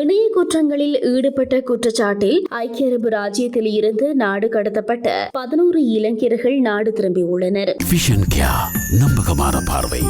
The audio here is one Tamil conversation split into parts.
இணைய குற்றங்களில் ஈடுபட்ட குற்றச்சாட்டில் ஐக்கிய அரபு ராஜ்யத்தில் இருந்து நாடு கடத்தப்பட்ட பதினோரு இளைஞர்கள் நாடு திரும்பியுள்ளனர். விஷன் கியா நம்பகமான பார்வை.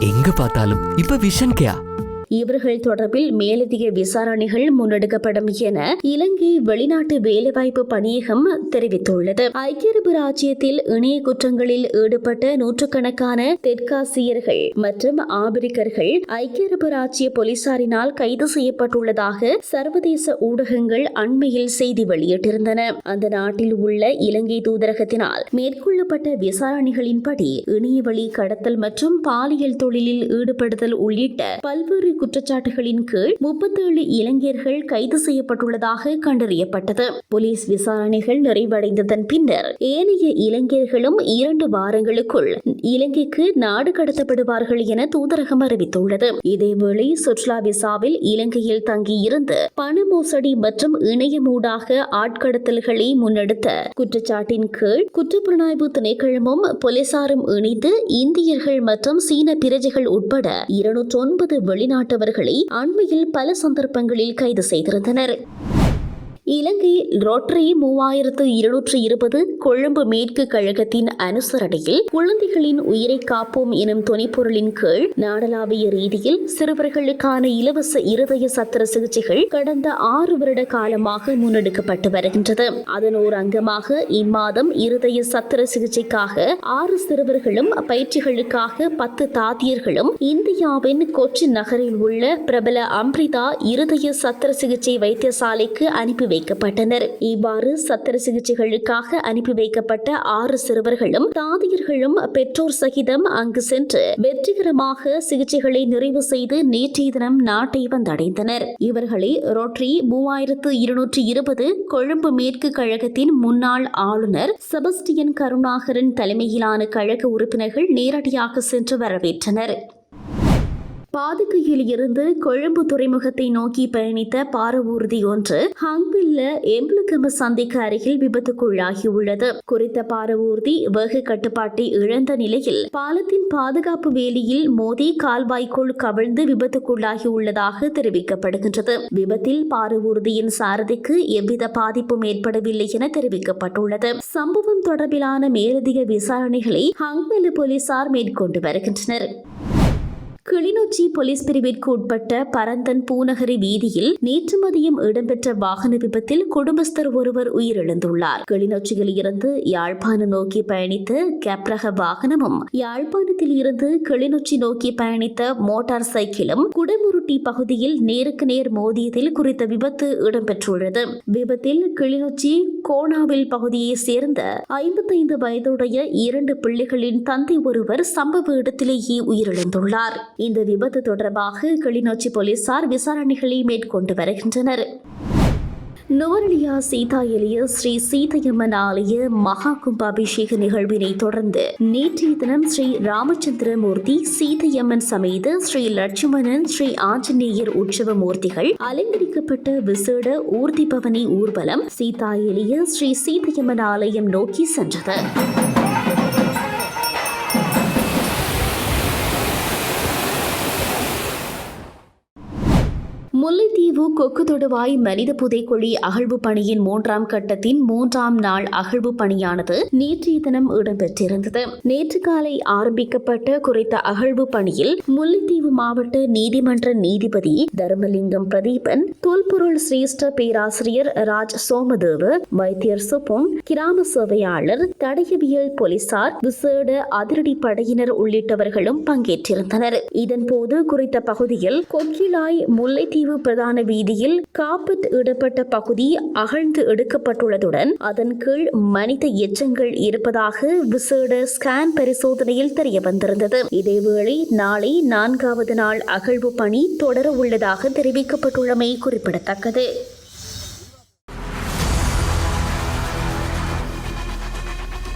எங்க பார்த்தாலும் இப்ப விஷன் கேயா இவர்கள் தொடர்பில் மேலதிக விசாரணைகள் முன்னெடுக்கப்படும் என இலங்கை வெளிநாட்டு வேலைவாய்ப்பு பணியகம் தெரிவித்துள்ளது. ஐக்கிய அரபு ராஜ்யத்தில் இணைய குற்றங்களில் ஈடுபட்ட நூற்றுக்கணக்கான தெற்காசியர்கள் மற்றும் ஆபிரிக்கர்கள் ஐக்கிய அரபு ராஜ்ய போலீசாரினால் கைது செய்யப்பட்டுள்ளதாக சர்வதேச ஊடகங்கள் அண்மையில் செய்தி வெளியிட்டிருந்தன. அந்த நாட்டில் உள்ள இலங்கை தூதரகத்தினால் மேற்கொள்ளப்பட்ட விசாரணைகளின்படி இணையவழி கடத்தல் மற்றும் பாலியல் தொழிலில் ஈடுபடுதல் உள்ளிட்ட பல்வேறு குற்றச்சாட்டுகளின் கீழ் முப்பத்தேழு இளைஞர்கள் கைது செய்யப்பட்டுள்ளதாக கண்டறியப்பட்டது. போலீஸ் விசாரணைகள் நிறைவடைந்ததன் பின்னர் ஏனைய இளைஞர்களும் இரண்டு வாரங்களுக்குள் இலங்கைக்கு நாடு கடத்தப்படுவார்கள் என தூதரகம் அறிவித்துள்ளது. இதேவேளை சுற்றுலா விசாவில் இலங்கையில் தங்கியிருந்து பண மோசடி மற்றும் இணையமூடாக ஆட்கடத்தல்களை முன்னெடுத்த குற்றச்சாட்டின் கீழ் குற்றப்புலனாய்வு திணைக்களமும் போலீசாரும் இணைந்து இந்தியர்கள் மற்றும் சீன பிரஜைகள் உட்பட இருநூற்றி ஒன்பது வெளிநாட்டு ஈடுபட்டவர்களை அண்மையில் பல சந்தர்ப்பங்களில் கைது செய்திருந்தனர். இலங்கை ரோட்டரி மூவாயிரத்து இருநூற்று இருபது கொழும்பு மேற்கு கழகத்தின் அனுசரணையில் குழந்தைகளின் உயிரை காப்போம் எனும் துணைப்பொருளின் கீழ் நாடளாவிய ரீதியில் சிறுவர்களுக்கான இலவச இருதய சத்திர சிகிச்சைகள் கடந்த ஆறு வருட காலமாக முன்னெடுக்கப்பட்டு வருகின்றது. அதன் ஒரு அங்கமாக இம்மாதம் இருதய சத்திர சிகிச்சைக்காக ஆறு சிறுவர்களும் பயிற்சிகளுக்காக பத்து தாதியர்களும் இந்தியாவின் கொச்சி நகரில் உள்ள பிரபல அம்ரிதா இருதய சத்திர சிகிச்சை வைத்தியசாலைக்கு அனுப்பி வைக்கப்பட்டனர். இவ்வாறு சத்திர சிகிச்சைகளுக்காக அனுப்பி வைக்கப்பட்ட ஆறு சிறுவர்களும் தாதியர்களும் பெற்றோர் சகிதம் அங்கு சென்று வெற்றிகரமாக சிகிச்சைகளை நிறைவு செய்து நேற்றைய தினம் நாட்டை வந்தடைந்தனர். இவர்களை ரோட்டரி மூவாயிரத்து இருநூற்றி இருபது கொழும்பு மேற்கு கழகத்தின் முன்னாள் ஆளுநர் செபஸ்டியன் கருணாகரன் தலைமையிலான கழக உறுப்பினர்கள் நேரடியாக சென்று வரவேற்றனர். பாதுகையில் இருந்து கொழும்பு துறைமுகத்தை நோக்கி பயணித்த பாரவூர்தி ஒன்று ஹங்கில்ல எம்புலுகம சந்திக்கு அருகில் விபத்துக்குள்ளாகியுள்ளது. குறித்த பாரவூர்தி வேக கட்டுப்பாட்டை இழந்த நிலையில் பாலத்தின் பாதுகாப்பு வேலியில் மோதி கால்வாய்க்குள் கவிழ்ந்து விபத்துக்குள்ளாகியுள்ளதாக தெரிவிக்கப்படுகின்றது. விபத்தில் பாரவூர்தியின் சாரதிக்கு எவ்வித பாதிப்பும் ஏற்படவில்லை என தெரிவிக்கப்பட்டுள்ளது. சம்பவம் தொடர்பிலான மேலதிக விசாரணைகளை ஹங்மெலு போலீசார் மேற்கொண்டு வருகின்றனர். கிளிநொச்சி போலீஸ் பிரிவிற்கு உட்பட்ட பரந்தன் பூநகரி வீதியில் நேற்று மதியம் இடம்பெற்ற வாகன விபத்தில் குடும்பஸ்தர் ஒருவர் உயிரிழந்துள்ளார். கிளிநொச்சியில் இருந்து யாழ்ப்பாணம் நோக்கி பயணித்த கேப்ரக வாகனமும் யாழ்ப்பாணத்தில் இருந்து கிளிநொச்சி நோக்கி பயணித்த மோட்டார் சைக்கிளும் குடமுருட்டி பகுதியில் நேருக்கு நேர் மோதியதில் குறித்த விபத்து இடம்பெற்றுள்ளது. விபத்தில் கிளிநொச்சி கோணாவில் பகுதியை சேர்ந்த ஐம்பத்தைந்து வயதுடைய இரண்டு பிள்ளைகளின் தந்தை ஒருவர் சம்பவ இடத்திலேயே உயிரிழந்துள்ளார். இந்த விபத்து தொடர்பாக கிளிநொச்சி போலீசார் விசாரணைகளை மேற்கொண்டு வருகின்றனர். நுவரலியா சீதா எலிய ஸ்ரீ சீதையம்மன் ஆலய மகா கும்பாபிஷேக நிகழ்வினை தொடர்ந்து நேற்றைய தினம் ஸ்ரீ ராமச்சந்திரமூர்த்தி சீதையம்மன் சமேத ஸ்ரீ லட்சுமணன் ஸ்ரீ ஆஞ்சநேயர் உற்சவ மூர்த்திகள் அலங்கரிக்கப்பட்ட விசேட ஊர்தி பவனி ஊர்வலம் சீதா எலிய ஸ்ரீ சீதையம்மன் ஆலயம் நோக்கி சென்றது முல்லைத்தீவு கொக்கு தொடுவாய் மனித புதைக்குழி அகழ்வு பணியின் மூன்றாம் கட்டத்தின் மூன்றாம் நாள் அகழ்வு பணியானது நேற்றைய தினம் இடம்பெற்றிருந்தது. நேற்று காலை ஆரம்பிக்கப்பட்ட குறித்த அகழ்வு பணியில் முல்லைத்தீவு மாவட்ட நீதிமன்ற நீதிபதி தர்மலிங்கம் பிரதீபன் தொல்பொருள் சிரேஷ்ட பேராசிரியர் ராஜ் சோமதேவ வைத்தியர் சுப்போன் கிராம சேவையாளர் தடயவியல் போலீசார் விசேட அதிரடி படையினர் உள்ளிட்டவர்களும் பங்கேற்றிருந்தனர். இதன்போது குறித்த பகுதியில் கொக்கிலாய் முல்லைத்தீவு பிரதான வீதியில் காப்பத் இடப்பட்ட பகுதி அகழ்ந்து எடுக்கப்பட்டுள்ளதுடன் அதன் கீழ் மனித எச்சங்கள் இருப்பதாக விசேட ஸ்கேன் பரிசோதனையில் தெரிய வந்திருந்தது இதேவேளை நாளை நான்காவது நாள் அகழ்வு பணி தொடர உள்ளதாக தெரிவிக்கப்பட்டுள்ளமை குறிப்பிடத்தக்கது.